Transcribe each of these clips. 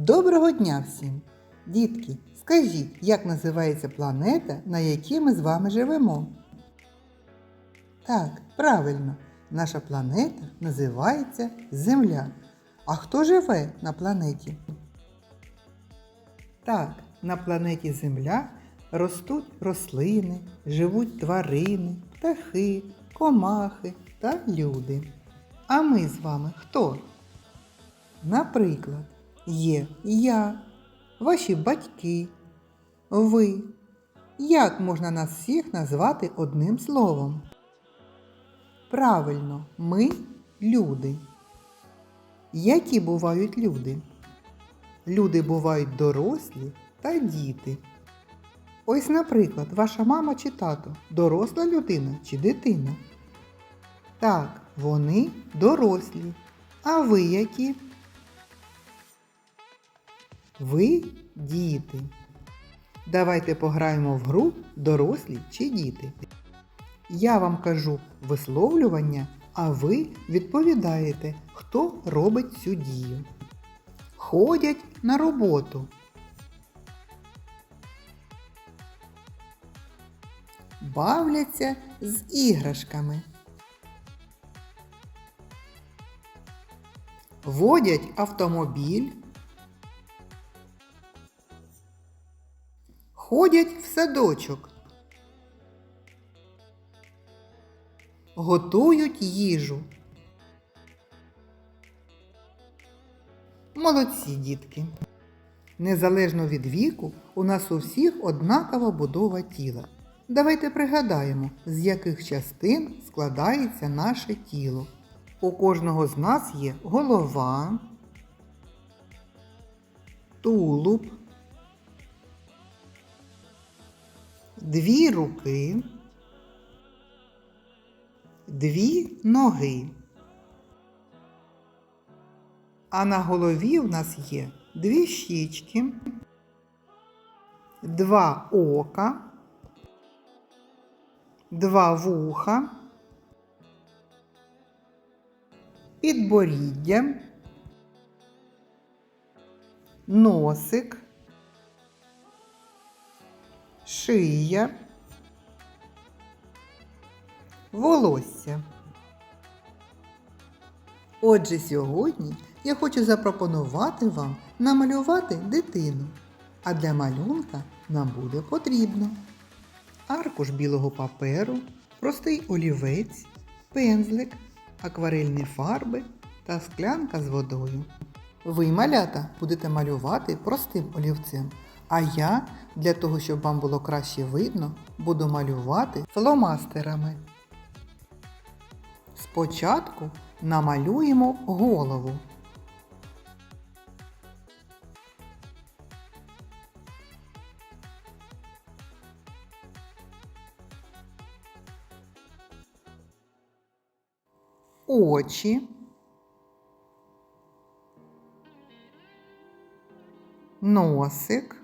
Доброго дня всім! Дітки, скажіть, як називається планета, на якій ми з вами живемо? Так, правильно, наша планета називається Земля. А хто живе на планеті? Так, на планеті Земля ростуть рослини, живуть тварини, птахи, комахи та люди. А ми з вами хто? Наприклад, є я, ваші батьки, ви. Як можна нас всіх назвати одним словом? Правильно, ми люди. Які бувають люди? Люди бувають дорослі та діти. Ось, наприклад, ваша мама чи тато доросла людина чи дитина? Так, вони дорослі. А ви які? Ви діти. Давайте пограємо в гру дорослі чи діти. Я вам кажу висловлювання, а ви відповідаєте, хто робить цю дію. Ходять на роботу. Бавляться з іграшками. Водять автомобіль. Ходять в садочок. Готують їжу. Молодці, дітки. Незалежно від віку, у нас у всіх однакова будова тіла. Давайте пригадаємо, з яких частин складається наше тіло. У кожного з нас є голова, тулуб, дві руки, дві ноги. А на голові в нас є дві щічки, два ока, два вуха, підборіддя, носик, шия, волосся. Отже, сьогодні я хочу запропонувати вам намалювати дитину. А для малюнка нам буде потрібно аркуш білого паперу, простий олівець, пензлик, акварельні фарби та склянка з водою. Ви, малята, будете малювати простим олівцем, а я, для того, щоб вам було краще видно, буду малювати фломастерами. Спочатку намалюємо голову. Очі. Носик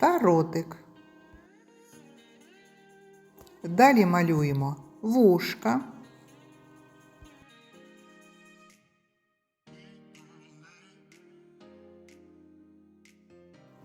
та ротик. Далі малюємо вушка.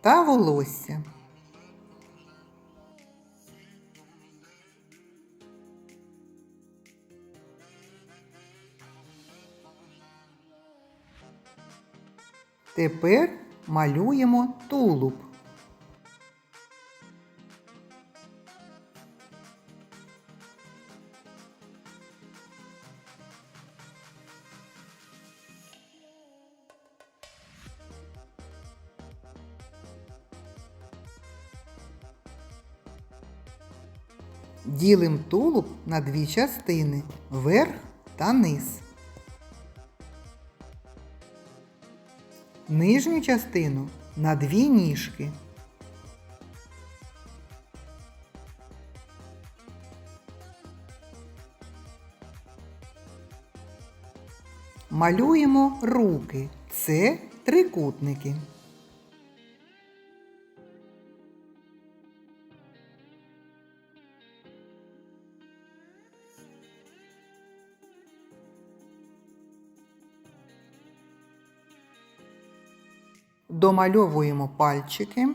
Та волосся. Тепер малюємо тулуб. Ділим тулуб на дві частини верх та низ. Нижню частину на дві ніжки. Малюємо руки. Це трикутники. Домальовуємо пальчики.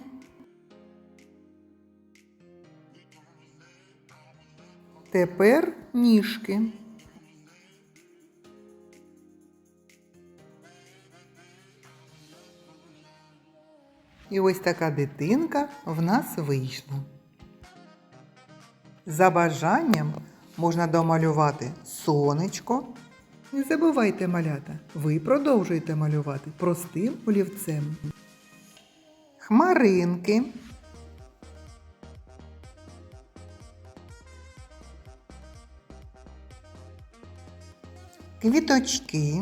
Тепер ніжки. І ось така дитинка в нас вийшла. За бажанням можна домалювати сонечко. Не забувайте малята, ви продовжуєте малювати простим олівцем. Хмаринки. Квіточки.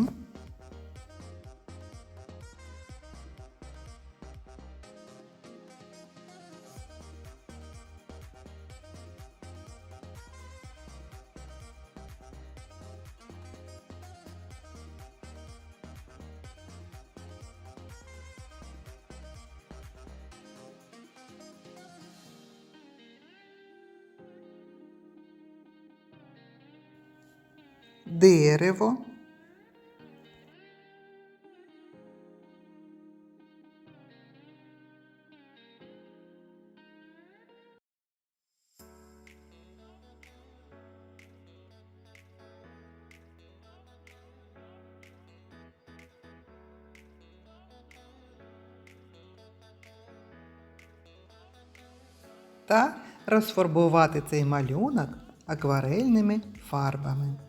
Дерево, та розфарбувати цей малюнок акварельними фарбами.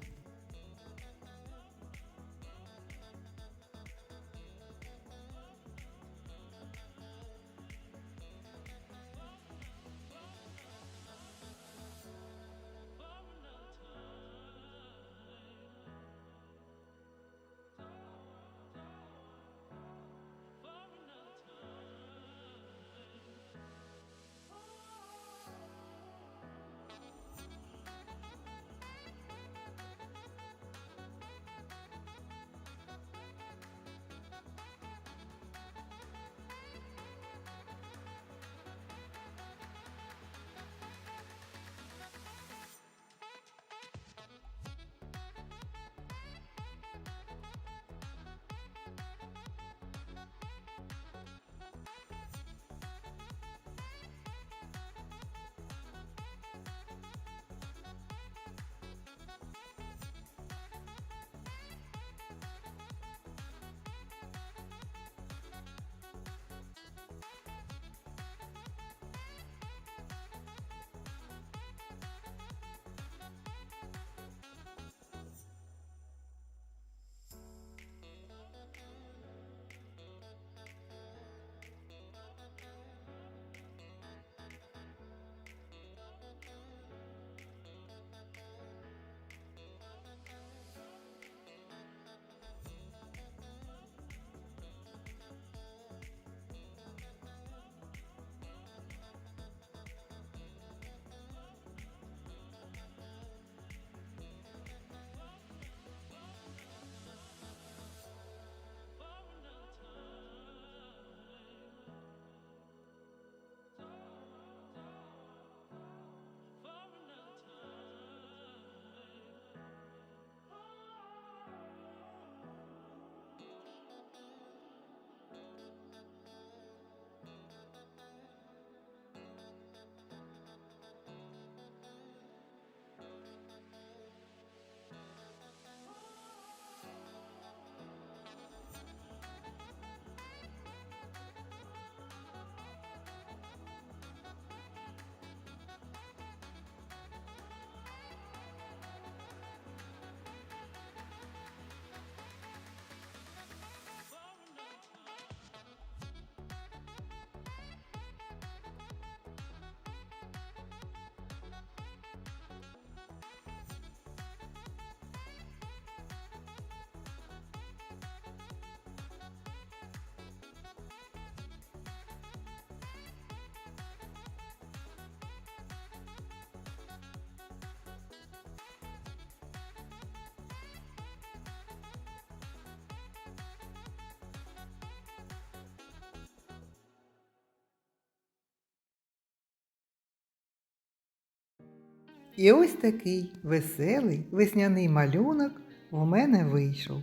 І ось такий веселий весняний малюнок в мене вийшов.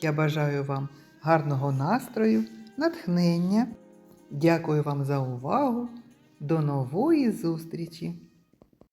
Я бажаю вам гарного настрою натхнення. Дякую вам за увагу. До нової зустрічі!